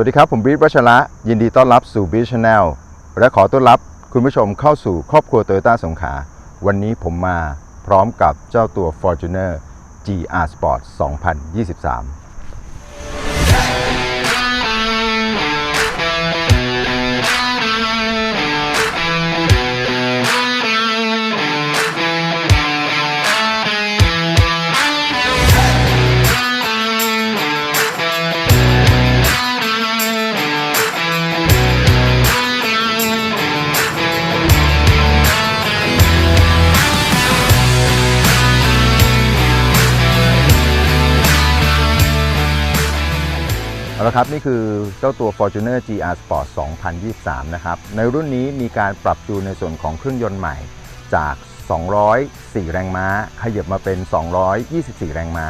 วัสดีครับ ผมบีทวัชระ ยินดีต้อนรับสู่บีชแนลและขอต้อนรับคุณผู้ชมเข้าสู่ครอบครัวโตโยต้าสงขาวันนี้ผมมาพร้อมกับเจ้าตัว Fortuner GR Sport 2023 ละครับนี่คือเจ้าตัว Fortuner GR Sport 2023 นะครับ ในรุ่นนี้มีการปรับจูนในส่วนของเครื่องยนต์ใหม่จาก 204 แรงม้า ขยับมาเป็น 224 แรงม้า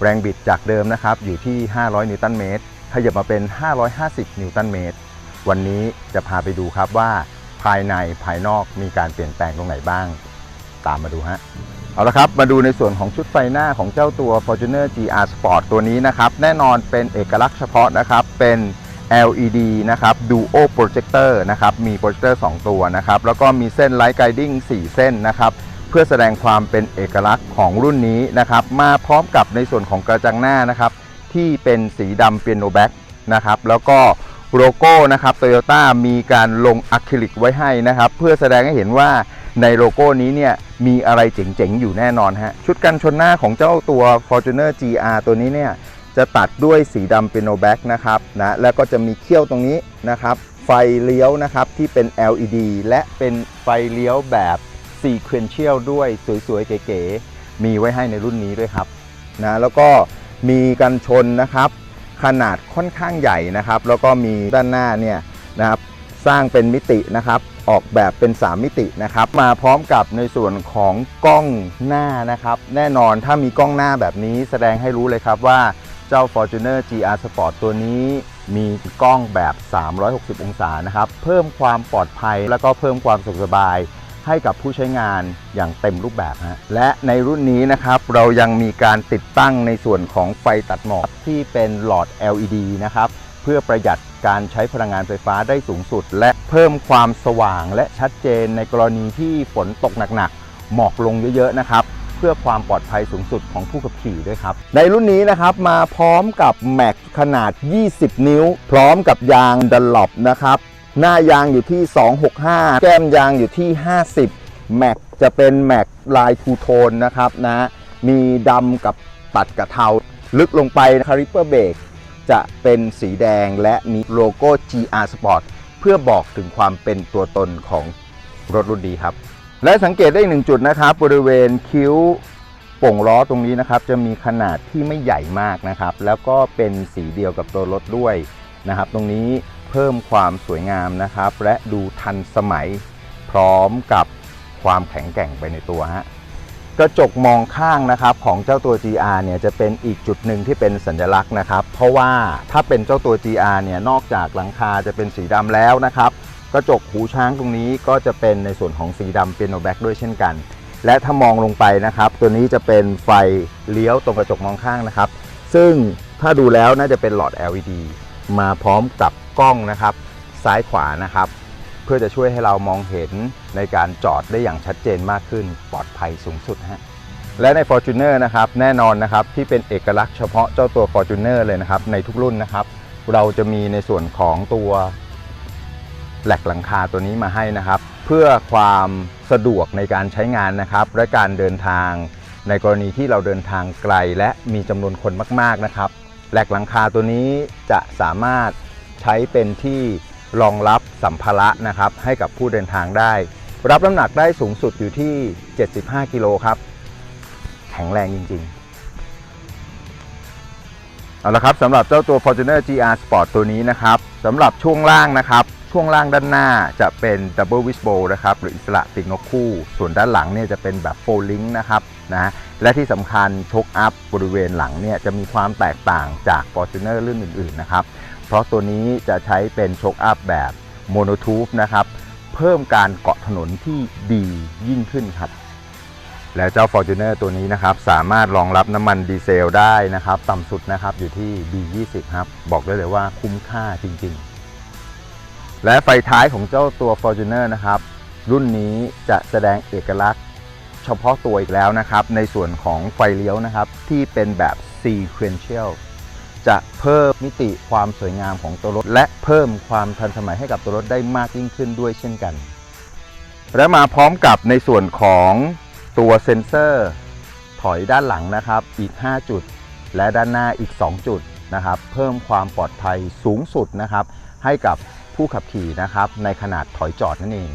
แรงบิดจากเดิมนะครับอยู่ที่ 500 นิวตันเมตร ขยับมาเป็น 550 นิวตันเมตร วันนี้จะพาไปดูครับว่า ภายในภายนอกมีการเปลี่ยนแปลงตรงไหนบ้าง ตามมาดูฮะ เอาละครับมาดูในส่วนของชุดไฟหน้าของเจ้าตัว Fortuner GR Sport ตัวนี้นะครับ แน่นอนเป็นเอกลักษณ์เฉพาะนะครับ เป็น LED นะครับ Duo Projector นะครับ มีโปรเจคเตอร์ 2 ตัวนะครับ แล้วก็มีเส้น Light Guiding 4เส้นนะครับ เพื่อแสดงความเป็นเอกลักษณ์ของรุ่นนี้นะครับ มาพร้อมกับในส่วนของกระจังหน้านะครับ ที่เป็นสีดำเปียโนแบ็กนะครับ แล้วก็โลโก้นะครับโตโยต้ามีการลงอะคริลิกไว้ให้นะครับ เพื่อแสดงให้เห็นว่า ในโลโก้นี้เนี่ยมีอะไรเจ๋งๆ อยู่แน่นอนฮะ ชุดกันชนหน้าของเจ้าตัว Fortuner GR ตัวนี้เนี่ยจะตัดด้วยสีดำเปียโนแบ็กนะครับนะแล้วก็จะมีเขี้ยวตรงนี้นะครับ ไฟเลี้ยวนะครับที่เป็น LED และเป็นไฟเลี้ยวแบบ Sequential ด้วยสวยๆ เก๋ๆ มีไว้ให้ในรุ่นนี้ด้วยครับนะแล้วก็มีกันชนนะครับ ขนาดค่อนข้างใหญ่นะครับ แล้วก็มีด้านหน้าเนี่ยนะครับสร้างเป็นมิตินะครับ ออกแบบเป็น 3 มิตินะครับ มาพร้อมกับในส่วนของกล้องหน้านะครับ แน่นอนถ้ามีกล้องหน้าแบบนี้แสดงให้รู้เลยครับว่าเจ้า Fortuner GR Sport ตัวนี้มีกล้องแบบ 360 องศานะครับ เพิ่มความปลอดภัยแล้วก็เพิ่มความสะดวกสบายให้กับผู้ใช้งานอย่างเต็มรูปแบบฮะและในรุ่นนี้นะครับเรายังมีการติดตั้งในส่วนของไฟตัดหมอกที่เป็นหลอด LED นะครับ พื่อประหยัดการใช้พลังงานไฟฟ้าได้สูงสุด และเพิ่มความสว่างและชัดเจนในกรณีที่ฝนตกหนักๆ หมอกลงเยอะๆนะครับ เพื่อความปลอดภัยสูงสุดของผู้ขับขี่ด้วยครับ ในรุ่นนี้นะครับมาพร้อมกับแม็กขนาด 20 นิ้ว พร้อมกับยางดันลอปนะครับหน้ายางอยู่ที่ 265 แก้มยางอยู่ที่ 50 แม็กจะเป็นแม็กลายทูโทนนะครับนะ มีดำกับตัดกับเทา ลึกลงไปคาริเปอร์เบรก จะเป็นสีแดงและมีโลโก้ GR Sport เพื่อบอกถึงความเป็นตัวตนของรถรุ่นดีครับ และสังเกตได้อีกหนึ่งจุดนะครับ บริเวณคิ้วโป่งล้อตรงนี้นะครับ จะมีขนาดที่ไม่ใหญ่มากนะครับ แล้วก็เป็นสีเดียวกับตัวรถด้วยนะครับ ตรงนี้เพิ่มความสวยงามนะครับ และดูทันสมัยพร้อมกับความแข็งแกร่งไปในตัวฮะ กระจกมองข้างนะครับของเจ้าตัว GR เนี่ยจะเป็นอีกจุดหนึ่งที่เป็นสัญลักษณ์นะครับ เพราะว่าถ้าเป็นเจ้าตัว GR เนี่ยนอกจากหลังคาจะเป็นสีดำแล้วนะครับ กระจกหูช้างตรงนี้ก็จะเป็นในส่วนของสีดำเปียโนแบ็กด้วยเช่นกัน และถ้ามองลงไปนะครับ ตัวนี้จะเป็นไฟเลี้ยวตรงกระจกมองข้างนะครับ ซึ่งถ้าดูแล้วน่าจะเป็นหลอด LED มาพร้อมกับกล้องนะครับ ซ้ายขวานะครับ พื่อจะช่วยให้เรามองเห็นในการจอดได้อย่างชัดเจนมากขึ้น ปลอดภัยสูงสุดฮะและใน Fortuner นะครับแน่นอนนะครับที่เป็นเอกลักษณ์เฉพาะเจ้าตัว Fortuner เลยนะครับในทุกรุ่นนะครับ เราจะมีในส่วนของตัวแหลกหลังคาตัวนี้มาให้นะครับ เพื่อความสะดวกในการใช้งานนะครับ และการเดินทาง ในกรณีที่เราเดินทางไกลและมีจำนวนคนมาก ๆนะครับแหลกหลังคาตัวนี้จะสามารถใช้เป็นที่ รองรับสัมภาระนะครับให้กับผู้เดินทางได้ รับน้ำหนักได้สูงสุดอยู่ที่ 75 กิโลครับ แข็งแรงจริง ๆ เอาละครับสำหรับเจ้าตัว Fortuner GR Sport ตัวนี้นะครับสำหรับช่วงล่างนะครับ ช่วงล่างด้านหน้าจะเป็น Double Wishbone นะครับหรืออิสระปีกนกคู่ ส่วนด้านหลังเนี่ยจะเป็นแบบ Fold Link นะครับนะและที่สำคัญชกอัพบริเวณหลังเนี่ยจะมีความแตกต่างจาก Fortuner รุ่นอื่นๆนะครับ เพราะตัวนี้จะใช้เป็นโชกอัพแบบ Monotube นะครับ เพิ่มการเกาะถนนที่ดียิ่งขึ้นครับ แล้วเจ้า Fortuner ตัวนี้นะครับ สามารถรองรับน้ำมันดีเซลได้นะครับ ต่ำสุดนะครับอยู่ที่ B20 ครับ บอกได้เลยว่าคุ้มค่าจริงๆ และไฟท้ายของเจ้าตัว Fortuner นะครับ รุ่นนี้จะแสดงเอกลักษณ์เฉพาะตัวอีกแล้วนะครับ ในส่วนของไฟเลี้ยวนะครับที่เป็นแบบ sequential จะเพิ่มมิติความสวยงามของตัวรถ และเพิ่มความทันสมัยให้กับตัวรถได้มากยิ่งขึ้นด้วยเช่นกัน และมาพร้อมกับในส่วนของตัวเซ็นเซอร์ถอยด้านหลังนะครับอีก 5 จุด และด้านหน้าอีก 2 จุดนะครับ เพิ่มความปลอดภัยสูงสุดนะครับ ให้กับผู้ขับขี่นะครับในขนาดถอยจอดนั่นเอง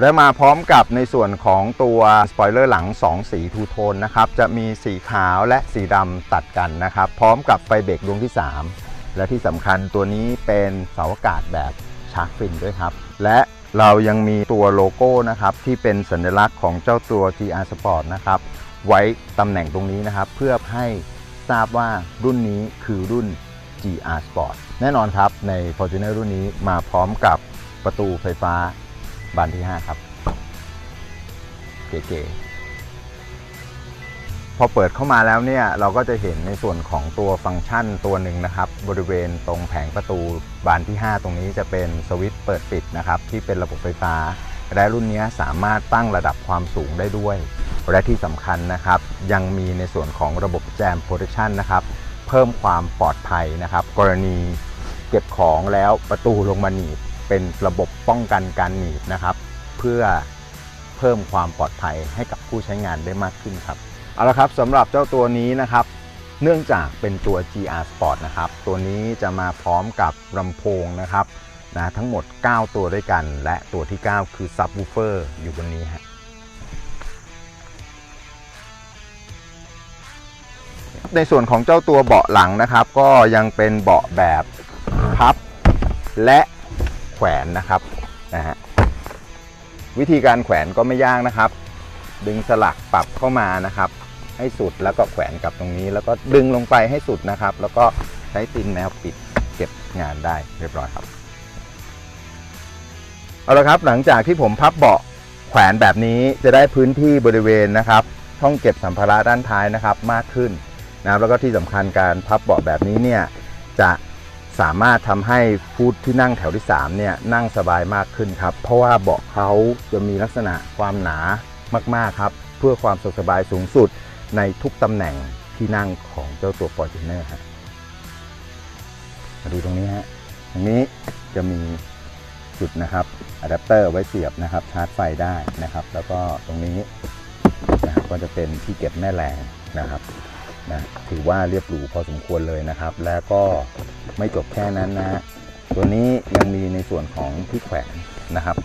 และมาพร้อมกับในส่วนของตัวสปอยเลอร์หลัง 2 สีทูโทนนะครับจะมีสีขาวและสีดำตัดกันนะครับ พร้อมกับไฟเบรกดวงที่ 3 และที่สำคัญตัวนี้เป็นเสาอากาศแบบชาร์กฟินด้วยครับ และเรายังมีตัวโลโก้นะครับที่เป็นสัญลักษณ์ของเจ้าตัว GR Sport นะครับไว้ตำแหน่งตรงนี้นะครับเพื่อให้ทราบว่ารุ่นนี้คือรุ่น GR Sport แน่นอนครับใน Fortuner รุ่นนี้มาพร้อมกับประตูไฟฟ้า บานที่ 5 ครับ เก๋ๆพอเปิดเข้ามาแล้วเนี่ย เราก็จะเห็นในส่วนของตัวฟังก์ชันตัวหนึ่งนะครับ บริเวณตรงแผงประตูบานที่ 5 ตรงนี้จะเป็นสวิตช์เปิดปิดนะครับ ที่เป็นระบบไฟฟ้า และรุ่นนี้สามารถตั้งระดับความสูงได้ด้วย และที่สำคัญนะครับ ยังมีในส่วนของระบบแจมโปรเทคชันนะครับ เพิ่มความปลอดภัยนะครับ กรณีเก็บของแล้วประตูลงมาหนีบ เป็นระบบป้องกันการหนีบนะครับ เพื่อเพิ่มความปลอดภัยให้กับผู้ใช้งานได้มากขึ้นครับเอาละครับสำหรับเจ้าตัวนี้นะครับ เนื่องจากเป็นตัว GR Sport นะครับ ตัวนี้จะมาพร้อมกับลำโพงนะครับนะทั้งหมด 9 ตัวด้วยกัน และตัวที่ 9 คือ Subwoofer อยู่บนนี้ฮะในส่วนของเจ้าตัวเบาะหลังนะครับ ก็ยังเป็นเบาะแบบพับ และ แขวนนะครับนะฮะวิธีการแขวนก็ไม่ยากนะครับ ดึงสลักปรับเข้ามานะครับ ให้สุดแล้วก็แขวนกับตรงนี้ แล้วก็ดึงลงไปให้สุดนะครับ แล้วก็ใช้ตีนแมวปิดเก็บงานได้เรียบร้อยครับเอาละครับหลังจากที่ผมพับเบาะแขวนแบบนี้จะได้พื้นที่บริเวณนะครับช่องเก็บสัมภาระด้านท้ายนะครับมากขึ้นนะครับแล้วก็ที่สำคัญการพับเบาะแบบนี้เนี่ยจะ สามารถทำให้ผู้ที่นั่งแถวที่3เนี่ยนั่งสบายมากขึ้นครับ เพราะว่าเบาะเขาจะมีลักษณะความหนามากๆครับ เพื่อความสะดวกสบายสูงสุดในทุกตำแหน่งที่นั่งของเจ้าตัว Fortuner ฮะมาดูตรงนี้ฮะตรงนี้จะมีจุดนะครับอะแดปเตอร์ไว้เสียบนะครับชาร์จไฟได้นะครับ แล้วก็ตรงนี้นะครับก็จะเป็นที่เก็บแม่แรงนะครับนะถือว่าเรียบหรูพอสมควรเลยนะครับ แล้วก็ ไม่จบแค่นั้นนะฮะตัวนี้ยังมีในส่วนของที่แขวนนะครับ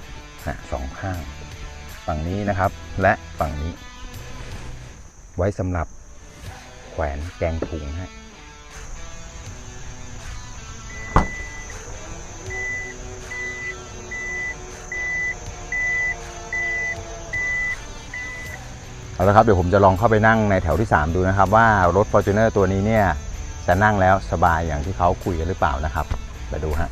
สองข้าง ฝั่งนี้นะครับ และฝั่งนี้ ไว้สำหรับแขวนแกงถุงฮะเอาละครับเดี๋ยวผมจะลองเข้าไปนั่งในแถวที่ 3 ดูนะครับ ว่ารถ Fortuner ตัวนี้เนี่ย จะนั่งแล้วสบายอย่างที่เขาคุยกันหรือเปล่านะครับ ไปดูฮะ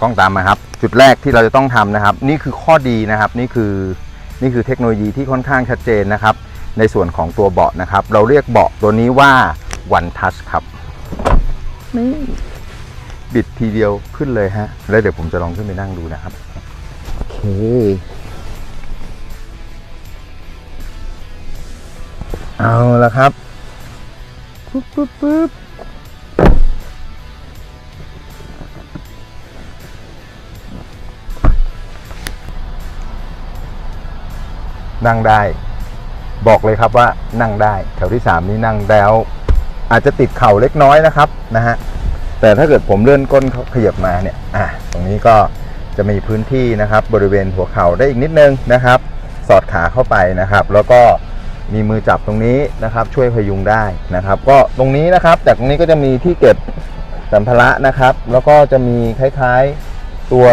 กล้องตามมาครับ จุดแรกที่เราจะต้องทำนะครับ นี่คือข้อดีนะครับ นี่คือนี่คือเทคโนโลยีที่ค่อนข้างชัดเจนนะครับ ในส่วนของตัวเบาะนะครับ เราเรียกเบาะตัวนี้ว่า One Touch ครับนี่บิดทีเดียวขึ้นเลยฮะ แล้วเดี๋ยวผมจะลองขึ้นไปนั่งดูนะครับ โอเค เอาละครับปุ๊บปุ๊บปุ๊บนั่งได้ บอกเลยครับว่านั่งได้แถวที่ 3 นี้นั่งแล้ว อาจจะติดเข่าเล็กน้อยนะครับนะฮะแต่ถ้าเกิดผมเลื่อนก้นเขาขยับมาเนี่ยอะตรงนี้ก็จะมีพื้นที่นะครับ บริเวณหัวเข่าได้อีกนิดนึงนะครับ สอดขาเข้าไปนะครับ แล้วก็ มีมือจับตรงนี้นะครับ ช่วยพยุงได้นะครับ ก็ตรงนี้นะครับจากตรงนี้ก็จะมีที่เก็บสัมภาระนะครับ แล้วก็จะมีคล้ายๆตัว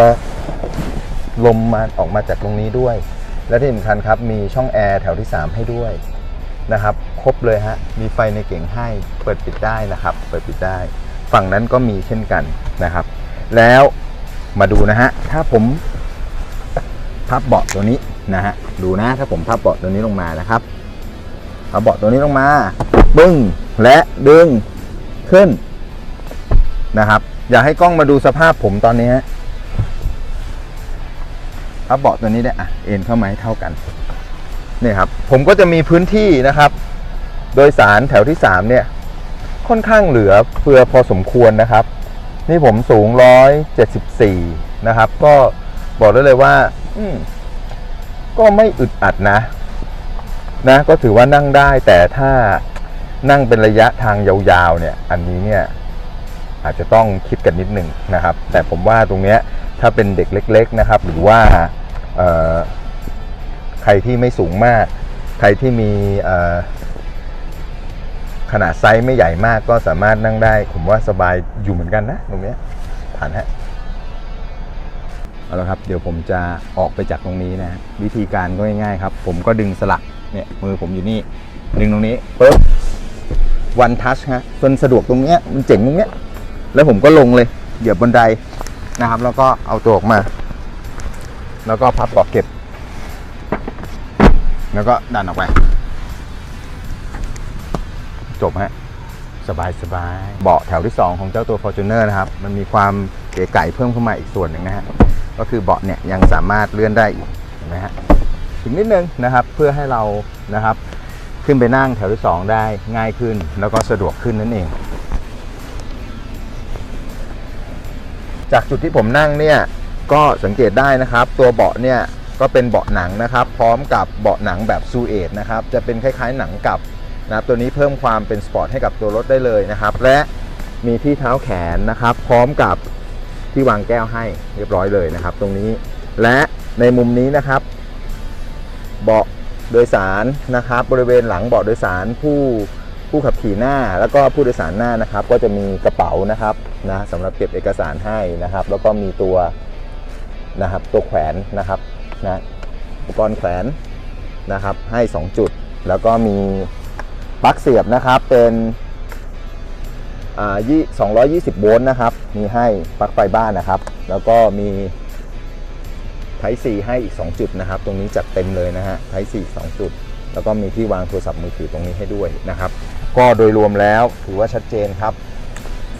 ลมมาออกมาจากตรงนี้ด้วย และที่สำคัญครับมีช่องแอร์แถวที่ 3 ให้ด้วยนะครับ ครบเลยฮะมีไฟในเก่งให้เปิดปิดได้นะครับ เปิดปิดได้ ฝั่งนั้นก็มีเช่นกันนะครับ แล้วมาดูนะฮะถ้าผมพับเบาะตัวนี้นะฮะดูนะถ้าผมพับเบาะตัวนี้ลงมานะครับ พับเบาะตัวนี้ลงมาปึ้งและดึงขึ้นนะครับ อยากให้กล้องมาดูสภาพผมตอนนี้ฮะพับเบาะตัวนี้ได้อะเอ็นเข้ามาให้เท่ากันนี่ครับ ผมก็จะมีพื้นที่นะครับ โดยสารแถวที่3เนี่ย ค่อนข้างเหลือเฟือพอสมควรนะครับ นี่ผมสูง174นะครับ ก็บอกได้เลยว่า อืก็ไม่อึดอัดนะ นะก็ถือว่านั่งได้แต่ถ้านั่งเป็นระยะทางยาวๆเนี่ยอันนี้เนี่ยอาจจะต้องคิดกันนิดหนึ่งนะครับ แต่ผมว่าตรงเนี้ยถ้าเป็นเด็กเล็ก ๆนะครับ หรือว่าใครที่ไม่สูงมาก ใครที่มีขนาดไซส์ไม่ใหญ่มากก็สามารถนั่งได้ ผมว่าสบายอยู่เหมือนกันนะตรงเนี้ยผ่านฮะเอาละครับ เดี๋ยวผมจะออกไปจากตรงนี้นะวิธีการก็ง่ายๆครับ ผมก็ดึงสลัก เนี่ยมือผมอยู่นี่ดึงตรงนี้ปุ๊บวันทัชฮะจนสะดวกตรงเนี้ยมันเจ๋งตรงเนี้ยแล้วผมก็ลงเลยเหยียบบนไดนะครับ แล้วก็เอาตัวออกมา แล้วก็พับเบาะเก็บ แล้วก็ดันออกไป จบฮะสบายสบายเบาะแถวที่ 2 ของเจ้าตัว Fortuner นะครับ มันมีความเก๋ไก่เพิ่มเข้ามาอีกส่วนหนึ่งนะฮะก็คือเบาะเนี่ยยังสามารถเลื่อนได้อีกเห็นไหมฮะึงนิดนึงนะครับ เพื่อให้เรานะครับ ขึ้นไปนั่งแถวที่ 2 ได้ง่ายขึ้น แล้วก็สะดวกขึ้นนั่นเอง จากจุดที่ผมนั่งเนี่ยก็สังเกตได้นะครับ ตัวเบาะเนี่ยก็เป็นเบาะหนังนะครับ พร้อมกับเบาะหนังแบบซูเอทนะครับจะเป็นคล้ายๆหนังกับนะครับตัวนี้เพิ่มความเป็นสปอร์ตให้กับตัวรถได้เลยนะครับ และมีที่เท้าแขนนะครับ พร้อมกับที่วางแก้วให้เรียบร้อยเลยนะครับ ตรงนี้และในมุมนี้นะครับ เบาะโดยสารนะครับ บริเวณหลังเบาะโดยสารผู้ผู้ขับขี่หน้า แล้วก็ผู้โดยสารหน้านะครับ ก็จะมีกระเป๋านะครับนะสำหรับเก็บเอกสารให้นะครับ แล้วก็มีตัวนะครับตัวแขวนนะครับนะอุปกรณ์แขวนนะครับ ให้ 2 จุด แล้วก็มีปลั๊กเสียบนะครับเป็นอ่ายี่220 โวลต์นะครับ มีให้ปลั๊กไฟบ้านนะครับ แล้วก็มี ไทป์ C ให้อีก 2 จุดนะครับ ตรงนี้จัดเต็มเลยนะฮะไทป์ C 2 จุด แล้วก็มีที่วางโทรศัพท์มือถือตรงนี้ให้ด้วยนะครับ ก็โดยรวมแล้วถือว่าชัดเจนครับ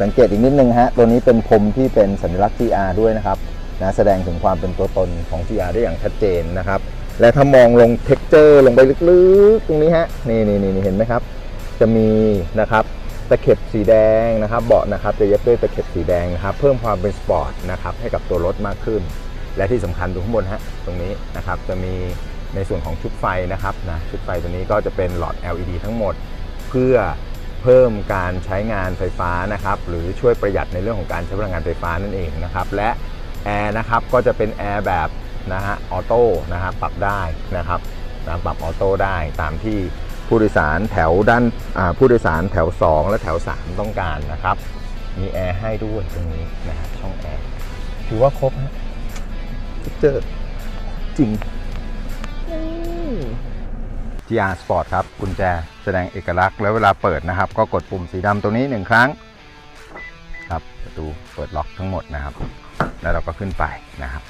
สังเกตอีกนิดนึงฮะ ตัวนี้เป็นพรมที่เป็นสัญลักษณ์ GR ด้วยนะครับนะแสดงถึงความเป็นตัวตนของ GR ได้อย่างชัดเจนนะครับ และถ้ามองลงเท็กเจอร์ลงไปลึกๆ ตรงนี้ฮะ นี่นี่นี่เห็นไหมครับ จะมีนะครับตะเข็บสีแดงนะครับ เบาะนะครับจะเย็บด้วยตะเข็บสีแดงนะครับ เพิ่มความเป็นสปอร์ตนะครับให้กับตัวรถมากขึ้น และที่สำคัญตรงข้างบนฮะตรงนี้นะครับจะมีในส่วนของชุดไฟนะครับนะชุดไฟตัวนี้ก็จะเป็นหลอด LED ทั้งหมด เพื่อเพิ่มการใช้งานไฟฟ้านะครับหรือช่วยประหยัดในเรื่องของการใช้พลังงานไฟฟ้านั่นเองนะครับและแอร์นะครับก็จะเป็นแอร์แบบนะฮะออโต้นะครับปรับได้นะครับนะปรับออโต้ได้ตามที่ผู้โดยสารแถวด้านผู้โดยสารแถว 2 และแถว 3 ต้องการนะครับ มีแอร์ให้ด้วยตรงนี้นะฮะช่องแอร์ถือว่าครบฮะ เจอจริง GR Sport ครับกุญแจแสดงเอกลักษณ์แล้วเวลาเปิดนะครับ ก็กดปุ่มสีดำตรงนี้หนึ่งครั้ง ครับประตูเปิดล็อกทั้งหมดนะครับ แล้วเราก็ขึ้นไปนะครับ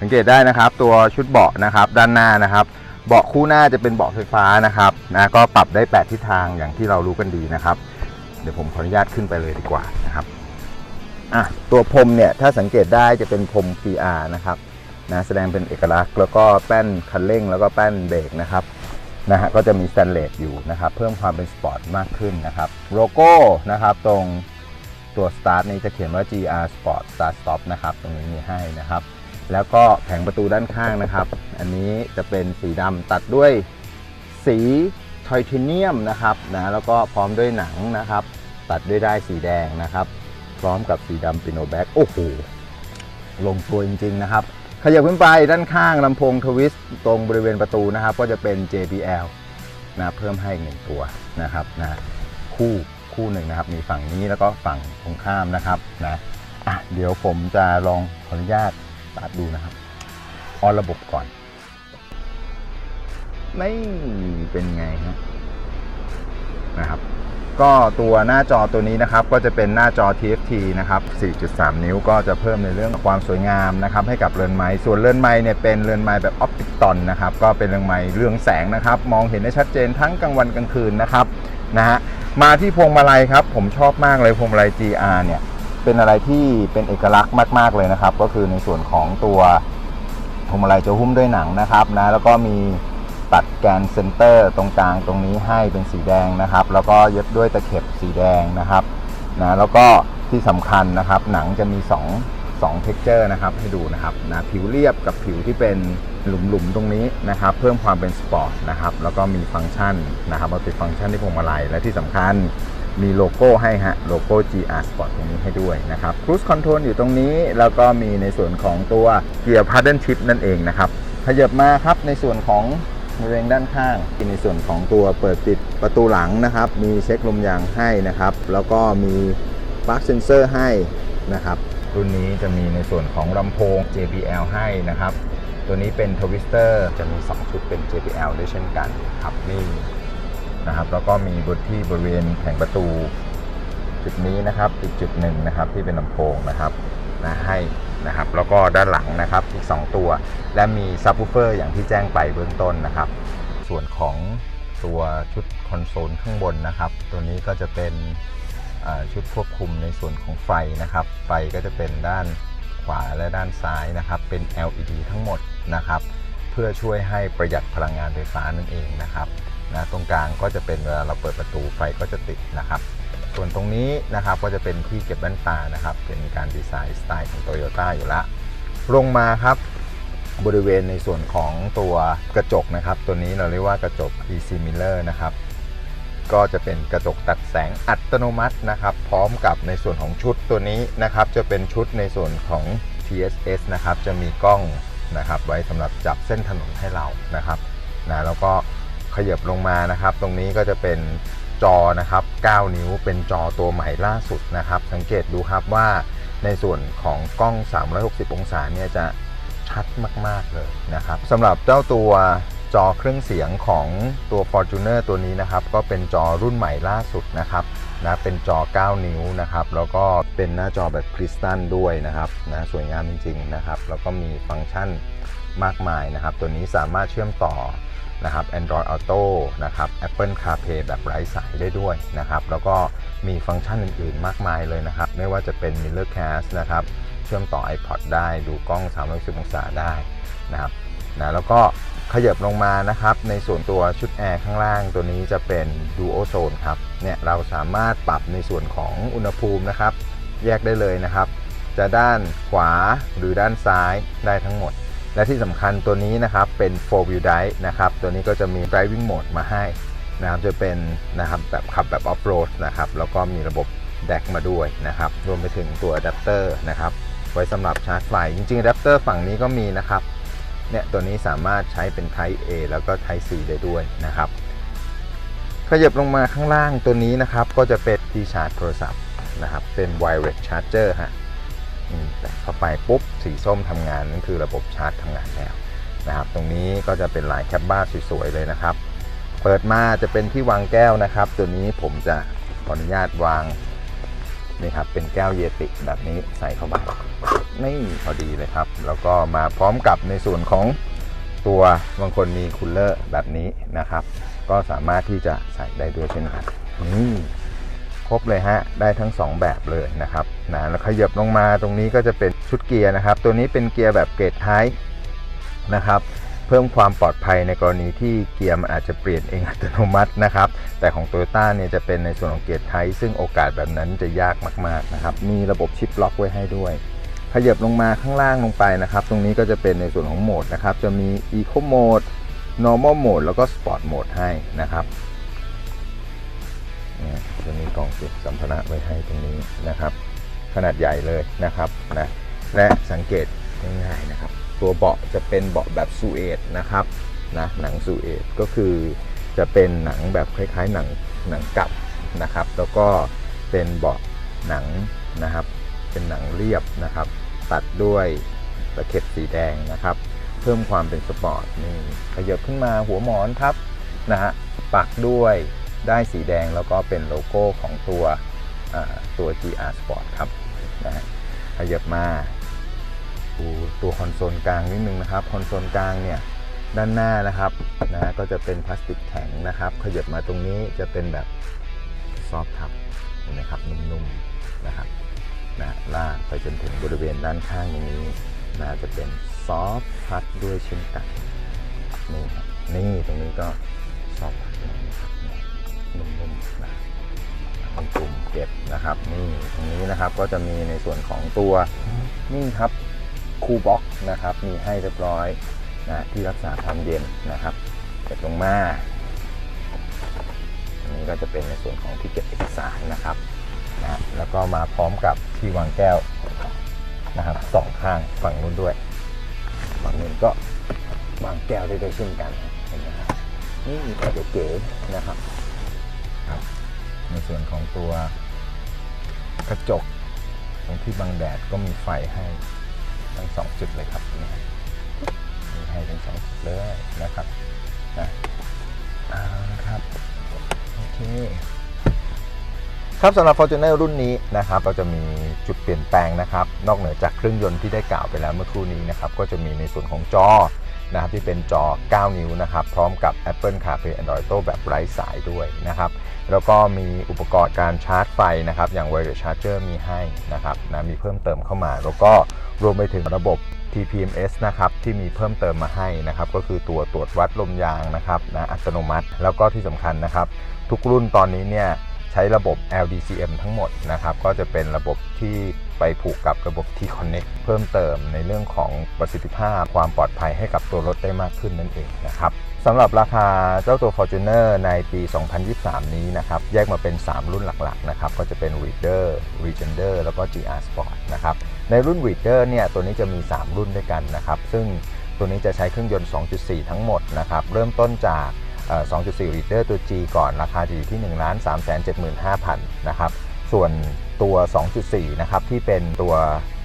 สังเกตได้นะครับตัวชุดเบาะนะครับด้านหน้านะครับ เบาะคู่หน้าจะเป็นเบาะไฟฟ้านะครับนะก็ปรับได้ 8 ทิศทางอย่างที่เรารู้กันดีนะครับ เดี๋ยวผมขออนุญาตขึ้นไปเลยดีกว่านะครับ อะตัวพรมเนี่ยถ้าสังเกตได้จะเป็นพรม PR นะครับนะแสดงเป็นเอกลักษณ์ แล้วก็แป้นคันเร่ง แล้วก็แป้นเบรกนะครับนะฮะก็จะมีสแตนเลสอยู่นะครับเพิ่มความเป็นสปอร์ตมากขึ้นนะครับโลโก้นะครับตรงตัว Start นี้จะเขียนว่า GR Sport Start Stop นะครับตรงนี้มีให้นะครับแล้วก็แผงประตูด้านข้างนะครับ อันนี้จะเป็นสีดำตัดด้วยสีไทเทเนียมนะครับนะแล้วก็พร้อมด้วยหนังนะครับ ตัดด้วยได้ายสีแดงนะครับ พร้อมกับสีดำปิโนแบ็กโอ้โห ลงตัวจริง ๆ นะครับ ขยับขึ้นไปด้านข้างลำโพงทวิสต์ตรงบริเวณประตูนะครับ ก็จะเป็น JBL นะเพิ่มให้อีกหนึ่งตัวนะครับนะคู่คู่หนึ่งนะครับ มีฝั่งนี้แล้วก็ฝั่งตรงข้ามนะครับนะอะเดี๋ยวผมจะลองขออนุญาตสตาร์ทดูนะครับออนระบบก่อน ไม่เป็นไงฮะนะครับ ก็ตัวหน้าจอตัวนี้นะครับก็จะเป็นหน้าจอ TFT นะครับ 4.3 นิ้วก็จะเพิ่มในเรื่องความสวยงามนะครับให้กับเรือนไม้ ส่วนเรือนไม้เนี่ยเป็นเรือนไม้แบบออปติกตอนนะครับก็เป็นเรือนไม้เรืองแสงนะครับ มองเห็นได้ชัดเจนทั้งกลางวันกลางคืนนะครับนะฮะมาที่พวงมาลัยครับ ผมชอบมากเลยพวงมาลัย GR เนี่ยเป็นอะไรที่เป็นเอกลักษณ์มาก ๆ เลยนะครับ ก็คือในส่วนของตัวพวงมาลัยจะหุ้มด้วยหนังนะครับนะแล้วก็มี ตัดแกนเซนเตอร์ตรงกลางตรงนี้ให้เป็นสีแดงนะครับ แล้วก็เย็บด้วยตะเข็บสีแดงนะครับนะแล้วก็ที่สำคัญนะครับ หนังจะมี2 2 texture นะครับให้ดูนะครับนะผิวเรียบกับผิวที่เป็นหลุมๆตรงนี้นะครับ เพิ่มความเป็นสปอร์ตนะครับ แล้วก็มีฟังก์ชันนะครับมาติดฟังก์ชันที่พวงมาลัยและที่สำคัญมีโลโก้ให้ฮะโลโก้ GR Sport ตรงนี้ให้ด้วยนะครับ Cruise Control อยู่ตรงนี้ แล้วก็มีในส่วนของตัวเกียร์ Paddle Shift นั่นเองนะครับขยับมาครับในส่วนของ บริเวณด้านข้างในส่วนของตัวเปิดปิดประตูหลังนะครับ มีเช็คลมยางให้นะครับ แล้วก็มีปลั๊กเซนเซอร์ให้นะครับ รุ่นนี้จะมีในส่วนของลำโพง JBL ให้นะครับ ตัวนี้เป็นทวิสเตอร์จะมี 2 ชุดเป็น JBL ด้วยเช่นกันครับนี่นะครับ แล้วก็มีบนที่บริเวณแผงประตู จุดนี้นะครับอีกจุดหนึ่งนะครับที่เป็นลำโพงนะครับนะให้ นะครับ แล้วก็ด้านหลังนะครับอีก 2 ตัว และมีซับ w ูเฟอร์อย่างที่แจ้งไปเบื้องต้นนะครับ ส่วนของตัวชุดคอนโซลข้างบนนะครับ ตัวนี้ก็จะเป็นชุดควบคุมในส่วนของไฟนะครับ ไฟก็จะเป็นด้านขวาและด้านซ้ายนะครับ เป็น LED ทั้งหมดนะครับ เพื่อช่วยให้ประหยัดพลังงานไฟฟ้านั่นเองนะครับนะตรงกลางก็จะเป็นเวลาเราเปิดประตูไฟก็จะติดนะครับ ส่วนตรงนี้นะครับก็จะเป็นที่เก็บแว่นตานะครับ เป็นการดีไซน์สไตล์ของ Toyota อยู่ล้วลงมาครับบริเวณในส่วนของตัวกระจกนะครับ ตัวนี้เราเรียกว่ากระจก Easy Mirror นะครับ ก็จะเป็นกระจกตัดแสงอัตโนมัตินะครับ พร้อมกับในส่วนของชุดตัวนี้นะครับ จะเป็นชุดในส่วนของ TSS นะครับ จะมีกล้องนะครับ ไว้สำหรับจับเส้นถนนให้เรานะครับนะแล้วก็ขยับลงมานะครับ ตรงนี้ก็จะเป็น จอนะครับ 9 นิ้วเป็นจอตัวใหม่ล่าสุดนะครับ สังเกตดูครับว่าในส่วนของกล้อง 360 องศาเนี่ยจะชัดมาก ๆ เลยนะครับสำหรับเจ้าตัวจอเครื่องเสียงของตัว Fortuner ตัวนี้นะครับ ก็เป็นจอรุ่นใหม่ล่าสุดนะครับนะเป็นจอ 9 นิ้วนะครับ แล้วก็เป็นหน้าจอแบบคริสตัลด้วยนะครับนะสวยงามจริง ๆ นะครับ แล้วก็มีฟังก์ชันมากมายนะครับ ตัวนี้สามารถเชื่อมต่อ นะครับ Android Auto นะครับ Apple CarPlay แบบไร้สายได้ด้วยนะครับ แล้วก็มีฟังก์ชันอื่นๆ มากมายเลยนะครับ ไม่ว่าจะเป็น Mirrorcast นะครับ เชื่อมต่อ iPod ได้ ดูกล้อง 360 องศาได้นะครับนะแล้วก็ขยับลงมานะครับ ในส่วนตัวชุดแอร์ข้างล่างตัวนี้จะเป็น Duo Zone ครับ เนี่ยเราสามารถปรับในส่วนของอุณหภูมินะครับ แยกได้เลยนะครับ จะด้านขวาหรือด้านซ้ายได้ทั้งหมด และที่สำคัญตัวนี้นะครับเป็น 4 wheel drive นะครับตัวนี้ก็จะมี driving mode มาให้นะครับจะเป็นนะครับแบบขับแบบ off road นะครับแล้วก็มีระบบแดกมาด้วยนะครับรวมไปถึงตัวอะแดปเตอร์นะครับไว้สำหรับชาร์จไฟ จริงๆอะแดปเตอร์ฝั่งนี้ก็มีนะครับเนี่ยตัวนี้สามารถใช้เป็น Type A แล้วก็ Type C ได้ด้วยนะครับขยับลงมาข้างล่างตัวนี้นะครับก็จะเป็นที่ชาร์จโทรศัพท์นะครับเป็น wireless charger ฮะ แต่เข้าไปปุ๊บสีส้มทำงานนั่นคือระบบชาร์จทำงานแล้วนะครับ ตรงนี้ก็จะเป็นลายแคปบ้าสวยๆเลยนะครับ เปิดมาจะเป็นที่วางแก้วนะครับ ตัวนี้ผมจะขออนุญาตวางนี่ครับเป็นแก้วเยติแบบนี้ใส่เข้าไปนี่พอดีเลยครับ แล้วก็มาพร้อมกับในส่วนของตัวบางคนมีคูลเลอร์แบบนี้นะครับ ก็สามารถที่จะใส่ได้ด้วยเช่นกันนี่ ครบเลยฮะ ได้ทั้ง 2 แบบเลยนะครับนะแล้วขยับลงมาตรงนี้ก็จะเป็นชุดเกียร์นะครับ ตัวนี้เป็นเกียร์แบบเกรดไทป์นะครับเพิ่มความปลอดภัยในกรณีที่เกียร์มันอาจจะเปลี่ยนเองอัตโนมัตินะครับ แต่ของ t o y ต้าเนี่ยจะเป็นในส่วนของเกียร์ไทป์ซึ่งโอกาสแบบนั้นจะยากมากๆนะครับ มีระบบชิปล็อกไว้ให้ด้วย ขยับลงมาข้างล่างลงไปนะครับ ตรงนี้ก็จะเป็นในส่วนของโหมดนะครับ จะมี Eco Mode Normal Mode แล้วก็ Sport Mode ให้นะครับจะมีกล่องเก็บสัมภาระไว้ให้ตรงนี้นะครับ ขนาดใหญ่เลยนะครับนะและสังเกตง่ายๆนะครับ ตัวเบาะจะเป็นเบาะแบบซูเอตนะครับนะหนังซูเอตก็คือจะเป็นหนังแบบคล้ายๆหนังหนังกลับนะครับ แล้วก็เป็นเบาะหนังนะครับ เป็นหนังเรียบนะครับ ตัดด้วยตะเข็บสีแดงนะครับ เพิ่มความเป็นสปอร์ตนี่ขยับขึ้นมาหัวหมอนครับนะฮะปักด้วย ได้สีแดงแล้วก็เป็นโลโก้ของตัวตัว GR Sport ครับนะฮะขยับมาดูตัวคอนโซลกลางนิดนึงนะครับคอนโซลกลางเนี่ยด้านหน้านะครับนะก็จะเป็นพลาสติกแข็งนะครับขยับมาตรงนี้จะเป็นแบบซอฟทับเห็นไหมครับนุ่มๆนะครับนะลากไปจนถึงบริเวณด้านข้างตรงนี้นะจะเป็นซอฟทับด้วยเช่นกันนี่ครับนี่ตรงนี้ก็ซอฟต์นะครับ นุ่มๆนะเป็นปุ่มเก็บนะครับ นี่ตรงนี้นะครับก็จะมีในส่วนของตัวนี่ครับคูบ็อกนะครับ มีให้เรียบร้อยนะที่รักษาความเย็นนะครับเก็บลงมาอันนี้ก็จะเป็นในส่วนของที่เก็บเอกสารนะครับนะแล้วก็มาพร้อมกับที่วางแก้วนะครับสองข้างฝั่งนู้นด้วยฝั่งนู้นก็วางแก้วได้ด้วยเช่นกันเห็นไหมครับนี่เก๋ๆนะครับ ในส่วนของตัวกระจก ตรงที่บังแดดก็มีไฟให้ทั้งสองจุดเลยครับนี่มีให้ทั้งสองจุดเลยนะครับนะเอาละครับโอเคครับสำหรับ Fortuner รุ่นนี้นะครับเราจะมีจุดเปลี่ยนแปลงนะครับ นอกเหนือจากเครื่องยนต์ที่ได้กล่าวไปแล้วเมื่อครู่นี้นะครับ ก็จะมีในส่วนของจอ นะครับที่เป็นจอ 9 นิ้วนะครับ พร้อมกับ Apple CarPlay Android Auto แบบไร้สายด้วยนะครับ แล้วก็มีอุปกรณ์การชาร์จไฟนะครับ อย่าง Wireless Charger มีให้นะครับนะมีเพิ่มเติมเข้ามา แล้วก็รวมไปถึงระบบ TPMS นะครับที่มีเพิ่มเติมมาให้นะครับ ก็คือตัวตรวจวัดลมยางนะครับนะอัตโนมัติ แล้วก็ที่สำคัญนะครับ ทุกรุ่นตอนนี้เนี่ยใช้ระบบ LDCM ทั้งหมดนะครับ ก็จะเป็นระบบที่ ไปผูกกับระบบ T-Connect เพิ่มเติมในเรื่องของประสิทธิภาพความปลอดภัยให้กับตัวรถได้มากขึ้นนั่นเองนะครับสำหรับราคาเจ้าตัว Fortuner ในปี 2023 นี้นะครับแยกมาเป็น 3 รุ่นหลักๆนะครับก็จะเป็น Reader, Legender แล้วก็ GR Sport นะครับในรุ่น Reader เนี่ยตัวนี้จะมี 3 รุ่นด้วยกันนะครับซึ่งตัวนี้จะใช้เครื่องยนต์ 2.4 ทั้งหมดนะครับเริ่มต้นจากเอ่อ2.4ลิตรตัว G ก่อนราคาจะอยู่ที่ 1 3 7 5 0 0 0 นะครับส่วน ตัว 2.4 นะครับ ที่เป็นตัว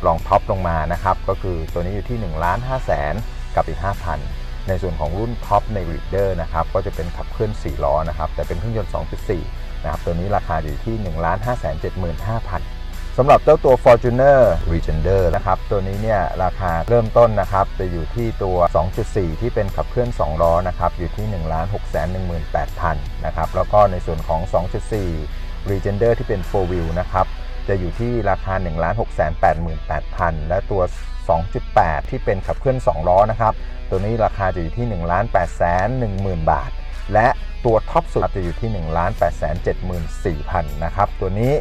รองท็อปลงมานะครับ ก็คือตัวนี้อยู่ที่ 1 5 0 0 0 0กับอีก 5,000 ในส่วนของรุ่นท็อปใน Reader นะครับ ก็จะเป็นขับเคลื่อน 4 ล้อนะครับ แต่เป็นเครื่องยนต์ 2.4 นะครับ ตัวนี้ราคาอยู่ที่ 1 5 7 5 0 0 0สำหรับเจ้าตัว Fortuner Legender นะครับ ตัวนี้เนี่ยราคาเริ่มต้นนะครับจะอยู่ที่ตัว 2.4 ที่เป็นขับเคลื่อน 2 ล้อนะครับ อยู่ที่ 1 6 1 8 0 0 0 นะครับ แล้วก็ในส่วนของ 2.4 Legender ที่เป็น 4 wheel นะครับ จะอยู่ที่ราคา 1 6 8 8 0 0 0 และตัว 2.8 ที่เป็นขับเคลื่อน 2 ล้อนะครับ ตัวนี้ราคาจะอยู่ที่ 1 8 1 0 0 0 บาท และตัวท็อปสุดจะอยู่ที่ 1 8 7 4 0 0 0 นะครับ ตัวนี้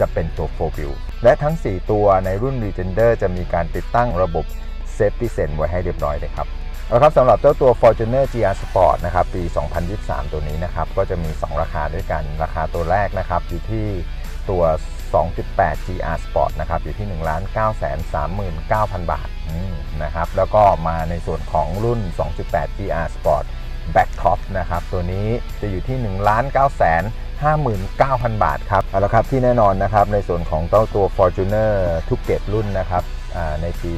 จะเป็นตัว4 View และทั้ง 4 ตัวในรุ่น Legender จะมีการติดตั้งระบบ Safety Sense ไว้ให้เรียบร้อยเลยครับเอาครับสำหรับเจ้าตัว Fortuner GR Sport นะครับ ปี 2023 ตัวนี้นะครับ ก็จะมี 2 ราคาด้วยกัน ราคาตัวแรกนะครับ อยู่ที่ตัว 2.8 GR Sport นะครับอยู่ที่ 1 9 3 9 0 0 0 บาทนะครับแล้วก็มาในส่วนของรุ่น 2.8 GR Sport Back Top นะครับตัวนี้จะอยู่ที่ 1 9 0 0 0 59,000 บาทครับเอาละครับที่แน่นอนนะครับในส่วนของเต้าตัว Fortuner ทุกเกรดรุ่นนะครับในปี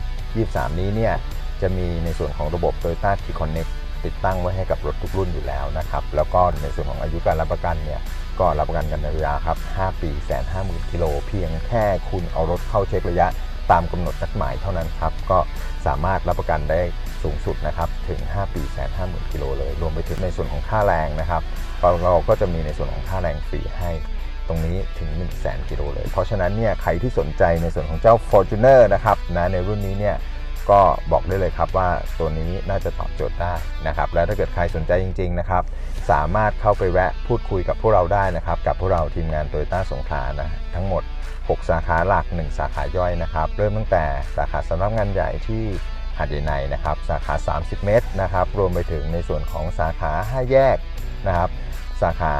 2023 นี้เนี่ยจะมีในส่วนของระบบ Toyota T-Connect ติดตั้งไว้ให้กับรถทุกรุ่นอยู่แล้วนะครับ แล้วก็ในส่วนของอายุการรับประกันเนี่ย ก็รับประกันกันในระยะครับ 5 ปีแสนห้าหมื่นกิโลเพียงแค่คุณเอารถเข้าเช็คระยะตามกำหนดนัดหมายเท่านั้นครับ ก็สามารถรับประกันได้สูงสุดนะครับถึง 5 ปีแสนห้าหมื่นกิโลเลย รวมไปถึงในส่วนของค่าแรงนะครับเราก็จะมีในส่วนของค่าแรงฟรีให้ตรงนี้ถึง 1 0 0 0 0แกิโลเลย เพราะฉะนั้นเนี่ยใครที่สนใจในส่วนของเจ้า Fortuner นะครับนะในรุ่นนี้เนี่ยก็บอกได้เลยครับว่าตัวนี้น่าจะตอบโจทย์ได้นะครับ และถ้าเกิดใครสนใจจริง ๆ นะครับ สามารถเข้าไปแวะพูดคุยกับพวกเราได้นะครับ กับพวกเราทีมงานโตโยต้าสงขลานะทั้งหมด 6 สาขาหลัก 1 สาขาย่อยนะครับ เริ่มตั้งแต่สาขาสำนักงานใหญ่ที่หาดใหญ่ในนะครับ สาขา 30 เมตรนะครับ รวมไปถึงในส่วนของสาขา 5 แยกนะครับ สาขา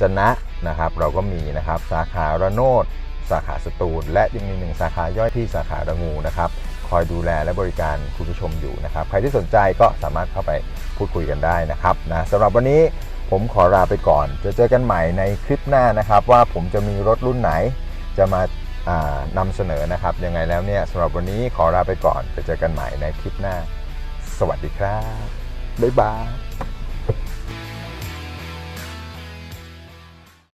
จนะนะครับ เราก็มีนะครับ สาขาระโนด สาขาสตูล และยังมีหนึ่งสาขาย่อยที่สาขาระงูนะครับ คอยดูแลและบริการคุณผู้ชมอยู่นะครับ ใครที่สนใจก็สามารถเข้าไปพูดคุยกันได้นะครับนะสำหรับวันนี้ผมขอลาไปก่อน จะเจอกันใหม่ในคลิปหน้านะครับ ว่าผมจะมีรถรุ่นไหนจะมาานำเสนอนะครับ ยังไงแล้วเนี่ยสำหรับวันนี้ขอลาไปก่อน จะเจอกันใหม่ในคลิปหน้า สวัสดีครับ บ๊ายบาย